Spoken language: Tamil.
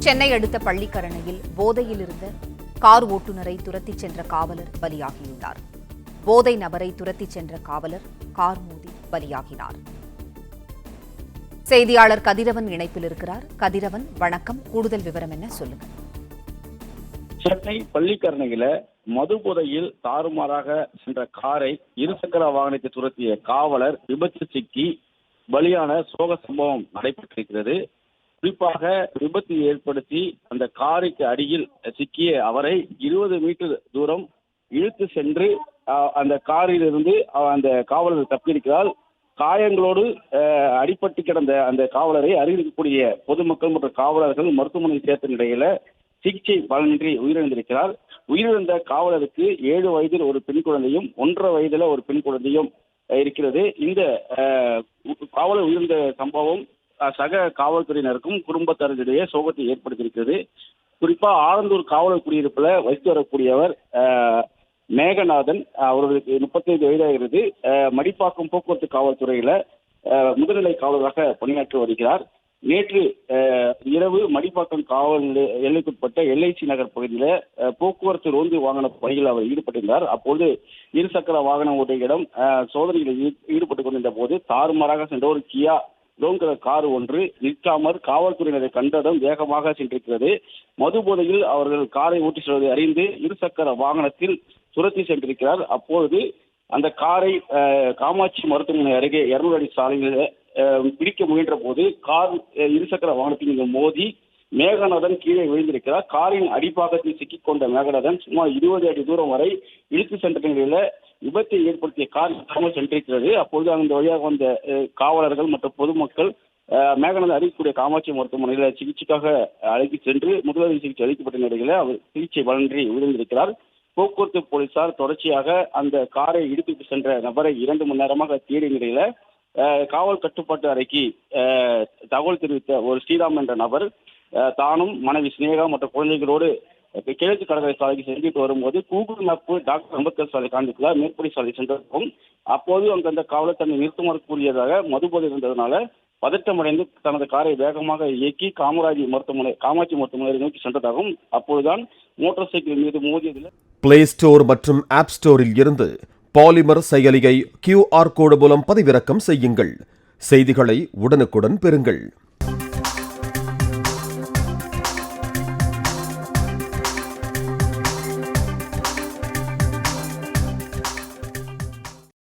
சென்னை அடுத்த பள்ளிக்கரணையில் போதையில் இருந்த கார் ஓட்டுநரை துரத்திச் சென்ற காவலர் பலியாகியுள்ளார். போதை நபரை துரத்திச் சென்ற காவலர் கார் மோதி பலியாகினார். செய்தியாளர் கதிரவன் இணைப்பில் இருக்கிறார். கதிரவன் வணக்கம். கூடுதல் விவரம் என்ன சொல்லுங்க. சென்னை பள்ளிக்கரணையில மது போதையில் தாறுமாறாக சென்ற காரை இருசக்கர வாகனத்தை துரத்திய காவலர் விபத்து சிக்கி பலியான சோக சம்பவம் நடைபெற்றிருக்கிறது. குறிப்பாக விபத்து ஏற்படுத்தி அந்த காருக்கு அடியில் சிக்கிய அவரை இருபது மீட்டர் தூரம் இழுத்து சென்று அந்த காரில் இருந்து அந்த காவலர் தப்பியிருக்கிறார். காயங்களோடு அடிபட்டு கிடந்த அந்த காவலரை அறிவிக்கக்கூடிய பொதுமக்கள் மற்றும் காவலர்கள் மருத்துவமனை சேர்த்த நிலையில சிகிச்சை பலனின்றி உயிரிழந்திருக்கிறார். உயிரிழந்த காவலருக்கு ஏழு வயதில் ஒரு பெண் குழந்தையும் ஒன்றரை வயதில் ஒரு பெண் குழந்தையும் இருக்கிறது. இந்த காவலர் உயிர்ந்த சம்பவம் சக காவல்துறையினருக்கும் குடும்பத்தாரிடையே சோகத்தை ஏற்படுத்தியிருக்கிறது. குறிப்பா ஆலந்தூர் காவலர் குடியிருப்புல வைத்து வரக்கூடியவர் மேகநாதன் அவர்களுக்கு முப்பத்தைந்து வயதாகிறது. மடிப்பாக்கம் போக்குவரத்து காவல்துறையில முதுநிலை காவலராக பணியாற்றி வருகிறார். நேற்று இரவு மடிப்பாக்கம் காவல் எல்லைக்குட்பட்ட எல்ஐசி நகர் பகுதியில போக்குவரத்து ரோந்து வாகன பணியில் அவர் ஈடுபட்டிருந்தார். அப்போது இருசக்கர வாகனம் உடையிடம் சோதனையில் ஈடுபட்டுக் கொண்டிருந்த போது தாறுமாறாக சென்ற ஒரு கியா லோன் கார் ஒன்று நிற்காமல் காவல்துறையினரை கண்டதும் வேகமாக சென்றிருக்கிறது. மது போதையில் அவர்கள் காரை ஓட்டி செல்வதை அறிந்து இருசக்கர வாகனத்தில் துரத்தி சென்றிருக்கிறார். அப்பொழுது அந்த காரை காமாட்சி மருத்துவமனை அருகே இருநூறு அடி சாலையில் பிடிக்க முயன்ற போது கார் இருசக்கர வாகனத்தின் மோதி மேகநாதன் கீழே விழுந்திருக்கிறார். காரின் அடிப்பாகத்தில் சிக்கிக்கொண்ட மேகநாதன் சுமார் இருபது அடி தூரம் வரை இழுத்து சென்ற நிலையில விபத்தை ஏற்படுத்திய கார் இல்லாமல் சென்றிருக்கிறது. அப்பொழுது அந்த வழியாக வந்த காவலர்கள் மற்றும் பொதுமக்கள் அஹ், மேகநாதன் காமாட்சி மருத்துவமனையில் சிகிச்சைக்காக அழைத்து சென்று முதலுதவி சிகிச்சை அளிக்கப்பட்ட நிலையில அவர் சிகிச்சை பலனின்றி உயிரிழந்திருக்கிறார். போக்குவரத்து போலீசார் தொடர்ச்சியாக அந்த காரை இடித்து சென்ற நபரை இரண்டு மணி நேரமாக தேடிய நிலையில காவல் கட்டுப்பாட்டு அறைக்கு தகவல் தெரிவித்த ஒரு ஸ்ரீராம் என்ற நபர் தானும் மனைவி சினேகா மற்றும் குழந்தைகளோடு கிழக்கு கடற்கரை சாலைக்கு சென்றுட்டு வரும்போது கூகுள் மேப் டாக்டர் அம்பேத்கர் சாலை காண்பிக்கல மேற்படி சாலை சென்றிருக்கும் அப்போது அங்கு அந்த காவலர் தன்னை நிறுத்துமாறு கூறியதாக மதுபோதை இருந்ததுனால பதட்டமடைந்து தனது காரை வேகமாக இயக்கி காமராஜி மருத்துவமனை காமாட்சி மருத்துவமனை நோக்கி சென்றதாகவும் அப்போதுதான் மோட்டார் சைக்கிள் மீது மோதியதில் பிளே ஸ்டோர் மற்றும் ஆப் ஸ்டோரில் இருந்து பாலிமர் செயலியை கியூஆர் கோடு மூலம் பதிவிறக்கம் செய்யுங்கள். செய்திகளை உடனுக்குடன் பெறுங்கள்.